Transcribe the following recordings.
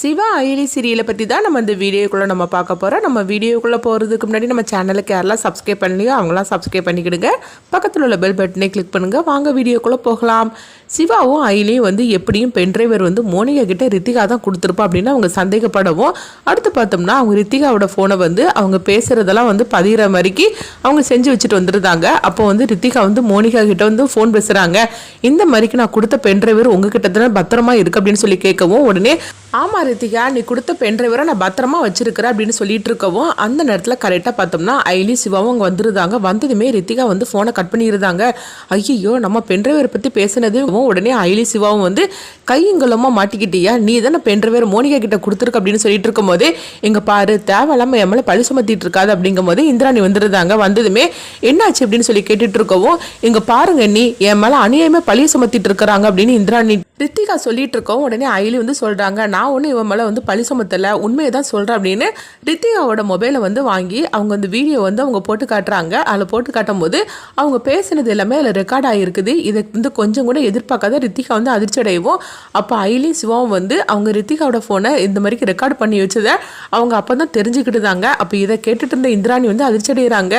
சிவா அயலி சீரியலை பற்றி தான் நம்ம இந்த வீடியோக்குள்ளே நம்ம பார்க்க போகிறோம் நம்ம வீடியோக்குள்ளே போகிறதுக்கு முன்னாடி நம்ம சேனலுக்கு யாரெல்லாம் சப்ஸ்கிரைப் பண்ணலையோ அவங்களாம் சப்ஸ்கிரைப் பண்ணிக்கிடுங்க. பக்கத்தில் உள்ள பெல் பட்டனை கிளிக் பண்ணுங்கள் வாங்க வீடியோக்குள்ளே போகலாம். சிவாவும் அயிலையும் வந்து எப்படியும் பென் டிரைவர் வந்து மோனிகா கிட்ட ரித்திகா தான் கொடுத்துருப்பா அப்படின்னு அவங்க சந்தேகப்படவும். அடுத்து பார்த்தோம்னா அவங்க ரித்திகாவோட ஃபோனை வந்து அவங்க பேசுகிறதெல்லாம் வந்து பதிகிற மாதிரிக்கு அவங்க செஞ்சு வச்சுட்டு வந்துருந்தாங்க. அப்போ வந்து ரித்திகா வந்து மோனிகா கிட்ட வந்து ஃபோன் பேசுகிறாங்க இந்த மாதிரிக்கு நான் கொடுத்த பென் டிரைவர் உங்ககிட்ட தானே பத்திரமா இருக்கு அப்படின்னு சொல்லி கேட்கவும் உடனே ஆமாம் ரித்திகா நீ கொடுத்த பென்ட்ரைவரை நான் பத்திரமா வச்சிருக்கிறேன் அப்படின்னு சொல்லிட்டு இருக்கவும் அந்த நேரத்தில் கரெக்டாக பார்த்தோம்னா ஐலி சிவாவும் அங்கே வந்துருந்தாங்க. வந்ததுமே ரித்திகா வந்து ஃபோனை கட் பண்ணியிருந்தாங்க ஐயோ நம்ம பென்ட்ரைவரை பற்றி பேசினதும் உடனே ஐலி சிவாவும் வந்து கையங்கலமாக மாட்டிக்கிட்டியா? நீ தானே பென்ட்ரைவர் மோனிகா கிட்ட கொடுத்துருக்க அப்படின்னு சொல்லிட்டு இருக்கும்போது எங்க பாரு தேவையில்லாமல் என் மேலே பழி சுமத்திட்டு இருக்காது அப்படிங்கும் போது இந்திராணி வந்துருந்தாங்க. வந்ததுமே என்னாச்சு? அப்படின்னு சொல்லி கேட்டுட்டு இருக்கவும் இங்கே பாருங்க நீ என் மேலே அநியாயமே பழி சுமத்திட்டு இருக்கிறாங்க அப்படின்னு இந்திராணி ரித்திகா சொல்லிட்டு இருக்கோம் உடனே அயலி வந்து சொல்கிறாங்க நான் ஒன்றும் இவன் மேலே வந்து பழி சுமத்தலை. உண்மையை தான் சொல்கிறேன் அப்படின்னு ரித்திகாவோட மொபைலை வந்து வாங்கி அவங்க அந்த வீடியோ வந்து அவங்க போட்டு காட்டுறாங்க. அதில் போட்டு காட்டும் போது அவங்க பேசினது எல்லாமே அதில் ரெக்கார்ட் ஆகிருக்குது இதை வந்து கொஞ்சம் கூட எதிர்பார்க்காத ரித்திகா வந்து அதிர்ச்சி அடைவோம் அப்போ அயலி சிவாவும் வந்து அவங்க ரித்திகாவோட ஃபோனை இந்த மாதிரிக்கு ரெக்கார்ட் பண்ணி வச்சதை அவங்க அப்போ தான் தெரிஞ்சுக்கிட்டுதாங்க அப்போ இதை கேட்டுட்டு இருந்த இந்திராணி வந்து அதிர்ச்சி அடைகிறாங்க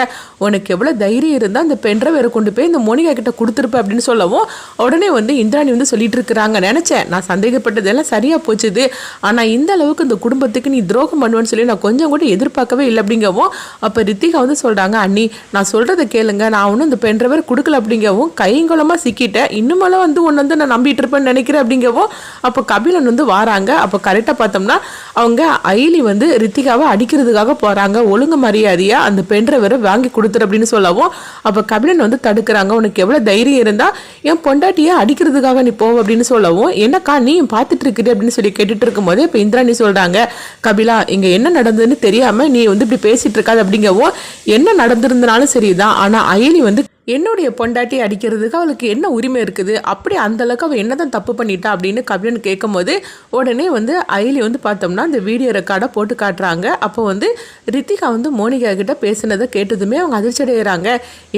உனக்கு எவ்வளோ தைரியம் இருந்தால் அந்த பென்ட்ரைவரை கொண்டு போய் இந்த மோனிகா கிட்ட கொடுத்துருப்பேன் அப்படின்னு சொல்லவும் உடனே வந்து இந்திராணி வந்து சொல்லிட்டு இருக்கிறாங்க. நினச்சேன். நான் சந்தேகப்பட்டதெல்லாம் சரியாக போச்சுது. ஆனால் இந்த அளவுக்கு இந்த குடும்பத்துக்கு நீ துரோகம் பண்ணுவேன்னு சொல்லி நான் கொஞ்சம் கூட எதிர்பார்க்கவே இல்லை அப்படிங்கவும் அப்போ ரித்திகா வந்து சொல்கிறாங்க அண்ணி நான் சொல்கிறத கேளுங்க. நான் ஒன்றும் இந்த பென்ட்ரைவர் கொடுக்கல அப்படிங்கவும் கைங்குளமாக சிக்கிட்டேன். இன்னுமெல்லாம் வந்து ஒன்று வந்து நான் நம்பிட்டு இருப்பேன்னு நினைக்கிறேன் அப்படிங்கவும் அப்போ கபிலன் வந்து வாராங்க. அப்போ கரெக்டாக பார்த்தோம்னா அவங்க ஐலி வந்து ரித்திகாவை அடிக்கிறதுக்காக போகிறாங்க ஒழுங்கு மரியாதையாக அந்த பென்ட்ரைவரை வாங்கி கொடுத்துரு அப்படின்னு சொல்லவும் அப்போ கபிலன் வந்து தடுக்கிறாங்க. உனக்கு எவ்வளோ தைரியம் இருந்தால் என் பொண்டாட்டியை அடிக்கிறதுக்காக நீ போவ அப்படின்னு சொல்லவும் என்னக்கா நீ பார்த்துட்டு இருக்கிற அப்படின்னு சொல்லி கேட்டுட்டு இருக்கும்போது இப்போ இந்திராணி சொல்கிறாங்க கபிலா இங்கே என்ன நடந்ததுன்னு தெரியாமல் நீ வந்து இப்படி பேசிட்டு இருக்காது அப்படிங்கவும் என்ன நடந்திருந்தனாலும் சரிதான். ஆனால் அயலி வந்து என்னுடைய பொண்டாட்டி அடிக்கிறதுக்கு அவளுக்கு என்ன உரிமை இருக்குது? அப்படி அந்த அளவுக்கு அவள் என்னதான் தப்பு பண்ணிட்டா அப்படின்னு கபிலன் கேட்கும்போது உடனே வந்து அயலி வந்து பார்த்தோம்னா அந்த வீடியோ ரெக்கார்டை போட்டு காட்டுறாங்க. அப்போ வந்து ரித்திகா வந்து மோனிகா கிட்ட பேசினதை கேட்டதுமே அவங்க அதிர்ச்சி அடைகிறாங்க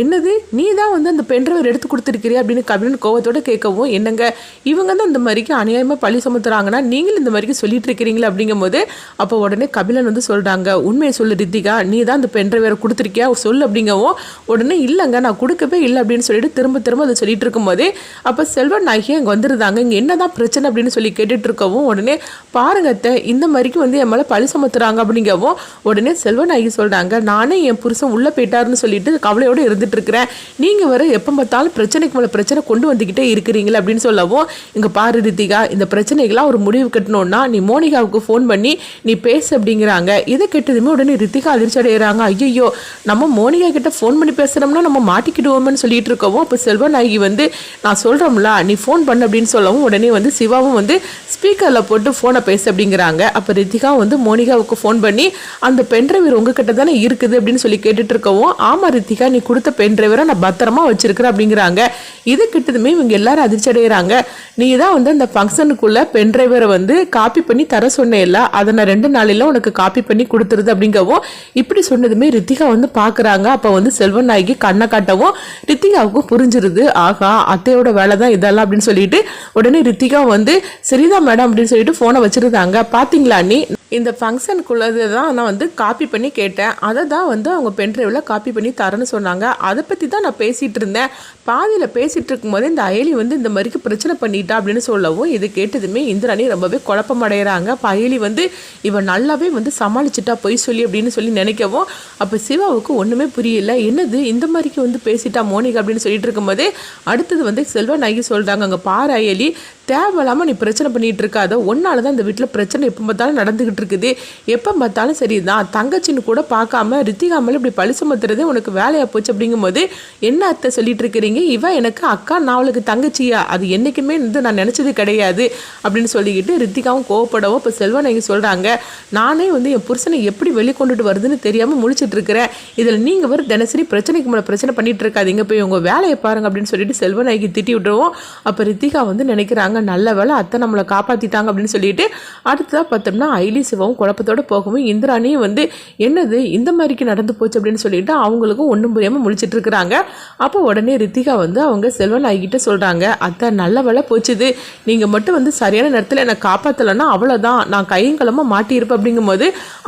என்னது? நீ தான் வந்து அந்த பென்ட்ரைவர் எடுத்து கொடுத்துருக்கிறியா அப்படின்னு கபிலன் கோவத்தோடு கேட்கவும் என்னங்க இவங்க தான் இந்த மாதிரிக்கு அநியாயமாக பழி சுமத்துறாங்கன்னா நீங்களும் இந்த மாதிரிக்கு சொல்லிட்டு இருக்கிறீங்களா அப்படிங்கும்போது அப்போ உடனே கபிலன் வந்து சொல்கிறாங்க உண்மையை சொல்லு ரித்திகா நீ தான் அந்த பென்ட்ரைவரை கொடுத்துருக்கியா? சொல்லு அப்படிங்கவும் உடனே இல்லைங்க நான் கேட்கவே இல்லை அப்படின்னு சொல்லிட்டு திரும்ப திரும்ப அதை சொல்லிட்டு இருக்கும்போதே அப்போ செல்வன் நாயகி அங்கே வந்துருந்தாங்க? இங்கே என்னதான் பிரச்சனை அப்படின்னு சொல்லி கேட்டுட்டு இருக்கவும் உடனே பாருங்கத்தை இந்த மாதிரிக்கு வந்து என் மேலே பழி சுமத்துறாங்க அப்படிங்கவும் உடனே செல்வன் நாயகி சொல்கிறாங்க நானே என் புருஷன் உள்ளே போயிட்டாருன்னு சொல்லிட்டு கவலையோடு இருந்துட்டு இருக்கிறேன். நீங்கள் வர எப்போ பார்த்தாலும் பிரச்சனைக்கு மேலே பிரச்சனை கொண்டு வந்துக்கிட்டே இருக்கிறீங்களே அப்படின்னு சொல்லவும் இங்கே பாரு ரித்திகா இந்த பிரச்சனைகளாம் ஒரு முடிவு கட்டணும்னா நீ மோனிகாவுக்கு ஃபோன் பண்ணி நீ பேசு அப்படிங்கிறாங்க. இதை கெட்டதுமே உடனே ரித்திகா அதிர்ச்சி அடைகிறாங்க ஐயோ நம்ம மோனிகா கிட்ட ஃபோன் பண்ணி பேசுகிறோம்னா நம்ம மாட்டிக்கிடுவோம்னு சொல்லிட்டு இருக்கவும் அப்போ செல்வநாயகி வந்து நான் சொல்கிறோம்ல நீ ஃபோன் பண்ண அப்படின்னு சொல்லவும் உடனே வந்து சிவாவும் வந்து ஸ்பீக்கரில் போட்டு ஃபோனை பேசு அப்படிங்கிறாங்க. அப்போ ரித்திகா வந்து மோனிகாவுக்கு ஃபோன் பண்ணி அந்த பென்ட்ரைவர் உங்ககிட்ட தானே இருக்குது? அப்படின்னு சொல்லி கேட்டுட்டு இருக்கவும் ஆமாம் ரித்திகா நீ கொடுத்த பென்ட்ரைவரை நான் பத்திரமா வச்சிருக்கிறேன் அப்படிங்கிறாங்க. இது கிட்டதுமே இவங்க எல்லாரும் அதிர்ச்சி அடைகிறாங்க நீ தான் வந்து அந்த ஃபங்க்ஷனுக்குள்ள பென்ட்ரைவரை வந்து காப்பி பண்ணி தர சொன்னேல்ல அதை நான் ரெண்டு நாளில உனக்கு காப்பி பண்ணி கொடுத்துருது அப்படிங்கவும் இப்படி சொன்னதுமே ரித்திகா வந்து பார்க்குறாங்க அப்போ வந்து செல்வன் நாய்க்கு கண்ணை காட்டவும் ரித்திகாவுக்கும் புரிஞ்சிருது. ஆகா அத்தையோட வேலை தான் இதெல்லாம் அப்படின்னு சொல்லிட்டு உடனே ரித்திகா வந்து சரிதான் மேடம் அப்படின்னு சொல்லிட்டு ஃபோனை வச்சிருந்தாங்க. பார்த்தீங்களா நீ இந்த ஃபங்க்ஷனுக்குள்ளது தான் நான் வந்து காப்பி பண்ணி கேட்டேன். அதை தான் வந்து அவங்க பென்ட்ரைவில் காப்பி பண்ணி தரேன்னு சொன்னாங்க. அதை பற்றி தான் நான் பேசிகிட்டு இருந்தேன். பாதியில் பேசிகிட்டு இருக்கும்போது இந்த அயலி வந்து இந்த மாதிரிக்கு பிரச்சனை பண்ணிட்டா அப்படின்னு சொல்லவும் இது கேட்டதுமே இந்திராணி ரொம்பவே குழப்பம் அடைகிறாங்க அப்போ அயலி வந்து இவன் நல்லாவே வந்து சமாளிச்சிட்டா பொய் சொல்லி அப்படின்னு சொல்லி நினைக்கவும் அப்போ சிவாவுக்கு ஒன்றுமே புரியல. என்னது? இந்த மாதிரிக்கு வந்து பேசிட்டா மோனிகா? அப்படின்னு சொல்லிட்டு இருக்கும்போது அடுத்தது வந்து செல்வ நாயகி சொல்கிறாங்க அங்கே பார் அயலி தேவையில்லாமல் நீ பிரச்சனை பண்ணிகிட்டு இருக்காத. ஒன்னால தான் இந்த வீட்டில் பிரச்சனை எப்போ பார்த்தாலும் நடந்துக்கிட்டு இருக்குது. எப்போ பார்த்தாலும் சரிதான் தங்கச்சின்னு கூட பார்க்காம ரித்திகா மேலே இப்படி பழி சுமத்துறதே உனக்கு வேலையா போச்சு அப்படிங்கும்போது என்ன அத்தை சொல்லிட்டு இருக்கிறீங்க? இவன் எனக்கு அக்கா நான் அவளுக்கு தங்கச்சியா? அது என்றைக்குமே வந்து நான் நினச்சது கிடையாது அப்படின்னு சொல்லிக்கிட்டு ரித்திகாவும் கோவப்படவும் இப்போ செல்வநாயகி சொல்கிறாங்க நானே வந்து என் புருஷனை எப்படி வெளிக்கொண்டுட்டு வருதுன்னு தெரியாமல் முழிச்சிட்டு இருக்கிறேன். இதில் நீங்கள் வர தினசரி பிரச்சனைக்கு மேலே பிரச்சனை பண்ணிட்டு இருக்காதீங்க. போய் உங்கள் வேலையை பாருங்க அப்படின்னு சொல்லிட்டு செல்வநாயகி திட்டி விட்டுருவோம். அப்போ ரித்திகா வந்து நினைக்கிறாங்க நல்ல வேலை அத்தை நம்மளை காப்பாற்றிட்டாங்க அப்படின்னு சொல்லிட்டு அடுத்ததாக பார்த்தோம்னா ஐலி சிவவும் குழப்பத்தோட போகவும் இந்திராணியும் வந்து என்னது இந்த மாதிரிக்கு நடந்து போச்சு? அப்படின்னு சொல்லிட்டு அவங்களுக்கும் ஒன்றும் புரியாமல் முழிச்சிட்டு இருக்கிறாங்க. அப்போ உடனே ரித்திகா வந்து அவங்க செல்வன் ஆகிக்கிட்ட சொல்கிறாங்க அத்தை நல்ல வேலை போச்சுது. நீங்கள் மட்டும் வந்து சரியான நேரத்தில் என்னை காப்பாற்றலைன்னா அவ்வளோதான் நான் கையங்கலமாக மாட்டியிருப்பேன். அப்படிங்கும்போது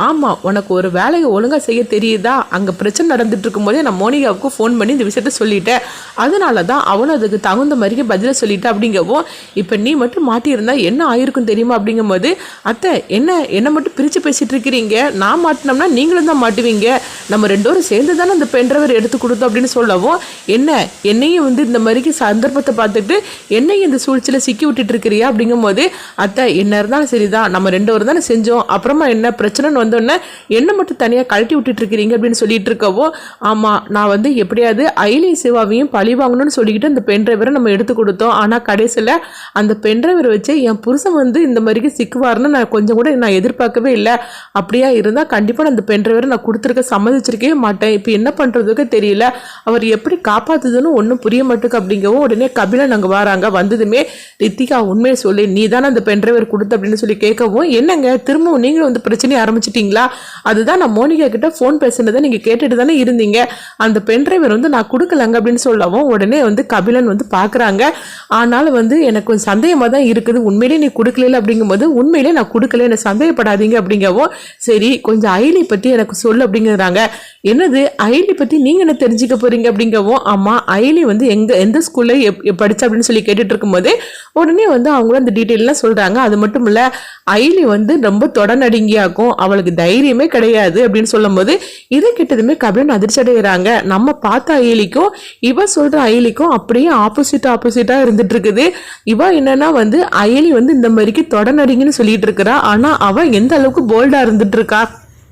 ஆமாம் உனக்கு ஒரு வேலையை ஒழுங்காக செய்ய தெரியுதா? அங்கே பிரச்சனை நடந்துட்டு இருக்கும்போதே நான் மோனிகாவுக்கு ஃபோன் பண்ணி இந்த விஷயத்த சொல்லிட்டேன். அதனால தான் அவனும் அதுக்கு தகுந்த மாதிரிக்கு பதிலை சொல்லிட்டேன் அப்படிங்கவும் இப்போ நீ மட்டும் மாட்டியிருந்தா என்ன ஆயிருக்கும் தெரியுமா? அப்படிங்கும்போது அத்தை என்ன என்ன மட்டும் பிரித்து பேசிட்டு இருக்கிறீங்க நான் மாட்டினோம்னா நீங்களும் தான் மாட்டுவீங்க. நம்ம ரெண்டு பேரும் சேர்ந்து தானே அந்த பென்றவர் எடுத்து கொடுத்தோம் அப்படின்னு சொல்லவும் என்ன என்னையும் வந்து இந்த மாதிரிக்கு சந்தர்ப்பத்தை பார்த்துட்டு என்னையும் இந்த சூழ்ச்சியில் சிக்கி விட்டுட்டு இருக்கிறியா அப்படிங்கும்போது அத்தை என்ன இருந்தாலும் சரிதான். நம்ம ரெண்டு பேரும் தானே செஞ்சோம். அப்புறமா என்ன பிரச்சனைன்னு வந்தோடனே என்ன மட்டும் தனியாக கழட்டி விட்டுட்டு இருக்கிறீங்க அப்படின்னு சொல்லிட்டு இருக்கவோ ஆமாம் நான் வந்து எப்படியாவது ஐலி சிவாவையும் பழி வாங்கணும்னு சொல்லிக்கிட்டு அந்த பென் டிரைவரை நம்ம எடுத்து கொடுத்தோம். ஆனால் கடைசியில் அந்த பென் டிரைவரை வச்சு என் புருஷன் வந்து இந்த மாதிரிக்கு சிக்குவார்னு நான் கொஞ்சம் கூட நான் எதிர்பார்க்கவே இல்லை. அப்படியா இருந்தால் கண்டிப்பாக நான் அந்த பென் டிரைவரை நான் கொடுத்துருக்க சம்மதிச்சிருக்கவே மாட்டேன். இப்போ என்ன பண்ணுறதுக்கு தெரியல. அவர் எப்படி காப்பாத்துதுன்னு ஒன்றும் புரிய மாட்டேக்கு அப்படிங்கவும் உடனே கபிலன் அங்கே வராங்க. வந்ததுமே ரித்திகா உண்மையை சொல்லி. நீ தானே அந்த பென் டிரைவர் கொடுத்த அப்படின்னு சொல்லி கேட்கவும் என்னங்க? திரும்பவும் நீங்களும் வந்து பிரச்சனையை ஆரம்பிச்சிட்டிங்களா? அதுதான் நான் மோனிகா கிட்ட ஃபோன் பேசுனதை நீங்கள் கேட்டுட்டு தானே இருந்தீங்க. அந்த பென் டிரைவர் வந்து நான் கொடுக்கலங்க அப்படின்னு சொல்லவும் உடனே வந்து கபிலன் வந்து பார்க்குறாங்க. ஆனாலும் வந்து எனக்கு கொஞ்சம் சந்தேகமாக தான் இருக்குது. உண்மையிலேயே நீ கொடுக்கல அப்படிங்கும்போது உண்மையிலேயே நான் கொடுக்கல. என்ன கவலைப்படாதீங்க அப்படிங்கவும் சரி கொஞ்சம் ஐலி பற்றி எனக்கு சொல்லு அப்படிங்கிறாங்க. என்னது அயலி பற்றி நீங்கள் என்ன தெரிஞ்சுக்க போகிறீங்க அப்படிங்கவும் ஆமாம் அயலி வந்து எங்கே எந்த ஸ்கூலில் எப் படித்தா அப்படின்னு சொல்லி கேட்டுட்டு இருக்கும்போது உடனே வந்து அவங்களும் அந்த டீட்டெயிலெலாம் சொல்கிறாங்க அது மட்டும் இல்லை அயலி வந்து ரொம்ப தொடநடுங்கியாக்கும் அவளுக்கு தைரியமே கிடையாது அப்படின்னு சொல்லும்போது இதை கிட்டதுமே கபிலன் அதிர்ச்சி அடைகிறாங்க. நம்ம பார்த்த அயலிக்கும் இவ சொல்கிற அயலிக்கும் அப்படியே ஆப்போசிட் ஆப்போசிட்டாக இருந்துட்டு இருக்குது. இவ என்னன்னா வந்து அயலி வந்து இந்த மாதிரிக்கு தொடநடுங்கின்னு சொல்லிட்டு இருக்கிறா. ஆனால் அவள் எந்த அளவுக்கு போல்டாக இருந்துட்டு இருக்கா?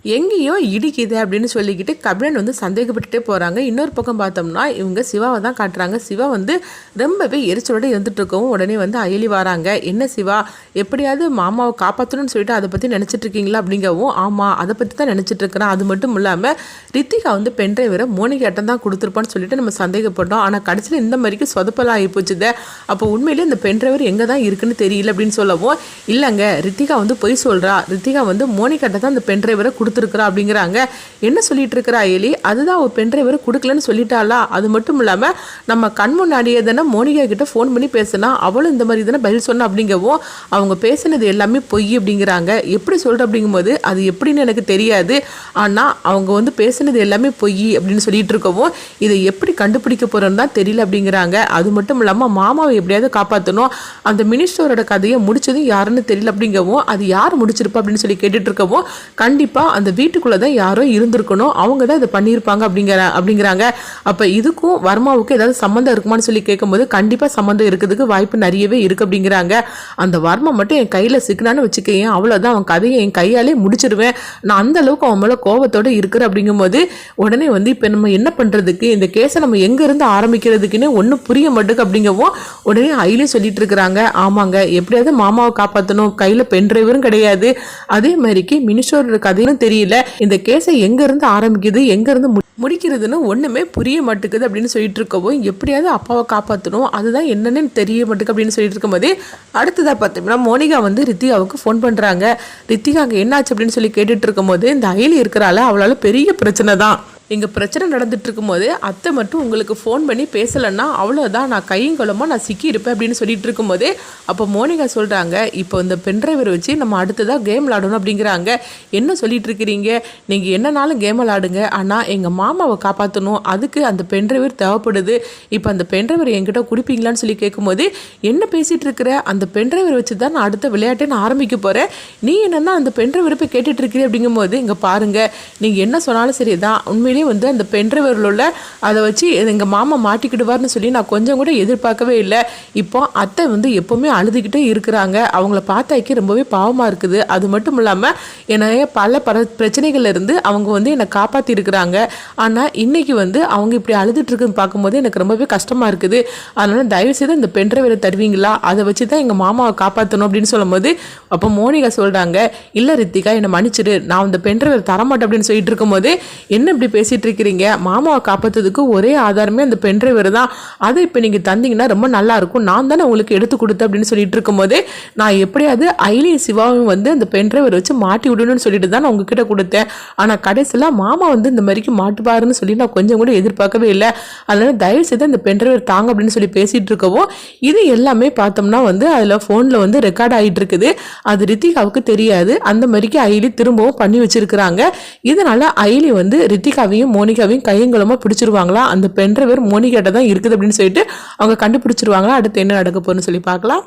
எங்கேயோ இடிக்குது அப்படின்னு சொல்லிக்கிட்டு கபிலன் வந்து சந்தேகப்பட்டுட்டே போகிறாங்க இன்னொரு பக்கம் பார்த்தோம்னா இவங்க சிவாவை தான் காட்டுறாங்க. சிவா வந்து ரொம்பவே எரிச்சலோடு இருந்துட்டு இருக்கவும் உடனே வந்து அயலி வராங்க. என்ன சிவா எப்படியாவது மாமாவை காப்பாற்றணும்னு சொல்லிட்டு அதை பற்றி நினச்சிட்டு இருக்கீங்களா அப்படிங்கவும் ஆமாம் அதை பற்றி தான் நினச்சிட்டு இருக்கிறேன் அது மட்டும் இல்லாமல் ரித்திகா வந்து பென் டிரைவரை மோனிகேட்டம் தான் கொடுத்துருப்பான்னு சொல்லிட்டு நம்ம சந்தேகப்பட்டோம். ஆனால் கடைசியில் இந்த மாதிரிக்கு சொதப்பலாம் ஆகி அப்போ உண்மையிலே இந்த பென் டிரைவர் எங்கே தான் இருக்குன்னு தெரியல அப்படின்னு சொல்லவும் இல்லைங்க ரித்திகா வந்து பொய் சொல்கிறா ரித்திகா வந்து மோனிகேட்டை தான் அந்த பென் டிரைவரை கொடுத்துருக்குறா அப்படிங்கிறாங்க. என்ன சொல்லிட்டு இருக்கிறா எலி? அதுதான் அவள் பென் டிரைவரை கொடுக்கலன்னு சொல்லிட்டாளா? அது மட்டும் இல்லாமல் நம்ம கண் முன்னாடியே தானே மோனிகா கிட்ட ஃபோன் பண்ணி பேசினா அவளும் இந்த மாதிரி தானே பதில் சொன்னா அப்படிங்கவும் அவங்க பேசினது எல்லாமே பொய் அப்படிங்கிறாங்க. எப்படி சொல்கிற அப்படிங்கும்போது அது எப்படின்னு எனக்கு தெரியாது. ஆனால் அவங்க வந்து பேசினது எல்லாமே பொய் அப்படின்னு சொல்லிட்டு இருக்கவும் இதை எப்படி கண்டுபிடிக்க போகிறோன்னு தான் தெரியல அப்படிங்கிறாங்க. அது மட்டும் இல்லாமல் மாமாவை எப்படியாவது காப்பாற்றணும் அந்த மினிஸ்டரோட கதையை முடிச்சதும் யாருன்னு தெரியல அப்படிங்கவும் அது யார் முடிச்சிருப்பா அப்படின்னு சொல்லி கேட்டுட்டு இருக்கவும் கண்டிப்பாக அந்த வீட்டுக்குள்ளே தான் யாரோ இருந்திருக்கணும். அவங்க தான் இதை பண்ணியிருப்பாங்க அப்படிங்கிற அப்படிங்கிறாங்க. அப்போ இதுக்கும் வர்மாவுக்கும் ஏதாவது சம்மந்தம் இருக்குமான்னு சொல்லி கேட்கும்போது கண்டிப்பாக சம்மந்தம் இருக்கிறதுக்கு வாய்ப்பு நிறையவே இருக்குது அப்படிங்கிறாங்க. அந்த வர்மா மட்டும் என் கையில் சிக்கனான்னு வச்சுக்கேன் அவ்வளோதான் அவன் கதையை என் கையாலே முடிச்சிருவேன். நான் அந்த அளவுக்கு அவன் மேலே கோபத்தோடு இருக்கிற அப்படிங்கும்போது உடனே வந்து இப்போ நம்ம என்ன பண்ணுறதுக்கு இந்த கேஸை நம்ம எங்கேருந்து ஆரம்பிக்கிறதுக்குன்னு ஒன்றும் புரிய மாட்டேங்குது அப்படிங்கவும் உடனே ஐலே சொல்லிட்டு இருக்கிறாங்க. ஆமாங்க எப்படியாவது மாமாவை காப்பாற்றணும் கையில் பென் டிரைவரும் கிடையாது. அதே மாதிரிக்கு மினிஸ்டரோட கதையும் தெரியல. இந்த கேஸை எங்கேருந்து ஆரம்பிக்குது எங்கேருந்து மு முடிக்கிறதுன்னு ஒன்றுமே புரிய மாட்டேங்குது அப்படின்னு சொல்லிட்டு இருக்கவும் எப்படியாவது அப்பாவை காப்பாற்றணும் அதுதான் என்னென்னு தெரிய மாட்டேங்குது அப்படின்னு சொல்லிட்டு இருக்கும்போது அடுத்ததாக பார்த்தோம்னா மோனிகா வந்து ரித்திகாவுக்கு ஃபோன் பண்ணுறாங்க ரித்திகா அங்கே என்னாச்சு அப்படின்னு சொல்லி கேட்டுட்டு இருக்கும்போது இந்த அயலி இருக்கிறால அவளால் பெரிய பிரச்சனை தான் இங்கே பிரச்சனை நடந்துட்டு இருக்கும்போது அத்தை மட்டும் உங்களுக்கு ஃபோன் பண்ணி பேசலைன்னா அவ்வளோதான் நான் கையும் குளமாக நான் சிக்கி இருப்பேன் அப்படின்னு சொல்லிட்டு இருக்கும்போது அப்போ மோனிகா சொல்கிறாங்க இப்போ இந்த பென்ட்ரைவர் வச்சு நம்ம அடுத்ததாக கேம் விளாடணும் அப்படிங்கிறாங்க. என்ன சொல்லிட்டு இருக்கிறீங்க? நீங்கள் என்னனாலும் கேம் விளாடுங்க ஆனால் எங்கள் மாமாவை காப்பாற்றணும் அதுக்கு அந்த பென்ட்ரைவர் தேவைப்படுது. இப்போ அந்த பென்ட்ரைவர் என்கிட்ட குடிப்பீங்களான்னு சொல்லி கேட்கும்போது என்ன பேசிகிட்டு இருக்கிற? அந்த பென்ட்ரைவர் வச்சு தான் நான் அடுத்த விளையாட்டை நான் ஆரம்பிக்க போகிறேன் நீ என்னன்னா அந்த பென்ட்ரைவர் போய் கேட்டுட்ருக்கிறீ அப்படிங்கும்போது இங்கே பாருங்கள் நீங்கள் என்ன சொன்னாலும் சரி தான் உண்மையிலேயே வந்து அந்த பென்ட்ரைவரில் உள்ள அதை வச்சு எங்கள் மாமா மாட்டிக்கிடுவார்னு சொல்லி நான் கொஞ்சம் கூட எதிர்பார்க்கவே இல்லை. இப்போ அத்தை வந்து எப்போவுமே அழுதுகிட்டே இருக்கிறாங்க. அவங்கள பார்த்தாக்கி ரொம்பவே பாவமாக இருக்குது. அது மட்டும் இல்லாமல் என்னைய பல பர பிரச்சனைகள்ல இருந்து அவங்க வந்து என்னை காப்பாற்றி இருக்கிறாங்க. ஆனால் இன்னைக்கு வந்து அவங்க இப்படி அழுதுட்டுருக்குன்னு பார்க்கும்போது எனக்கு ரொம்பவே கஷ்டமாக இருக்குது. அதனால் தயவு செய்து இந்த பென்ட்ரைவரை தருவீங்களா? அதை வச்சு தான் எங்கள் மாமாவை காப்பாற்றணும் அப்படின்னு சொல்லும்போது அப்போ மோனிகா சொல்கிறாங்க இல்லை ரித்திகா என்னை மன்னிச்சிடு. நான் அந்த பென்ட்ரைவர் தரமாட்டேன் அப்படின்னு சொல்லிட்டு இருக்கும்போது என்ன இப்படி பேசி பேசிகிட்டு இருக்கிறீங்க மாமாவை காப்பாத்துறதுக்கு ஒரே ஆதாரமே அந்த பென்ட்ரைவர் தான். அதை இப்போ நீங்கள் தந்தீங்கன்னா ரொம்ப நல்லா இருக்கும். நான் தானே உங்களுக்கு எடுத்து கொடுத்தேன் அப்படின்னு சொல்லிட்டு இருக்கும்போது நான் எப்படியாவது ஐலியும் சிவாவும் வந்து அந்த பென்ட்ரைவர் வச்சு மாட்டி விடணும்னு சொல்லிட்டு தான் நான் உங்ககிட்ட கொடுத்தேன். ஆனால் கடைசியில் மாமா வந்து இந்த மாதிரிக்கு மாட்டுப்பாருன்னு சொல்லி நான் கொஞ்சம் கூட எதிர்பார்க்கவே இல்லை. அதனால் தயவு செய்து அந்த பென்ட்ரைவர் தாங்க அப்படின்னு சொல்லி பேசிகிட்டு இருக்கவும் இது எல்லாமே பார்த்தோம்னா வந்து அதில் ஃபோனில் வந்து ரெக்கார்ட் ஆகிட்டு இருக்குது அது ரித்திகாவுக்கு தெரியாது. அந்த மாதிரிக்கு ஐலி திரும்பவும் பண்ணி வச்சிருக்கிறாங்க. இதனால ஐலி வந்து ரித்திகாவையும் மோனிகாவையும் கையங்குளமா பிடிச்சிருவாங்களா? அந்த பென்ட்ரைவர் மோனிகாட்ட தான் இருக்குது அப்படின்னு சொல்லிட்டு அவங்க கண்டுபிடிச்சிருவாங்களா? அடுத்து என்ன நடக்க போகணும்னு சொல்லி பார்க்கலாம்.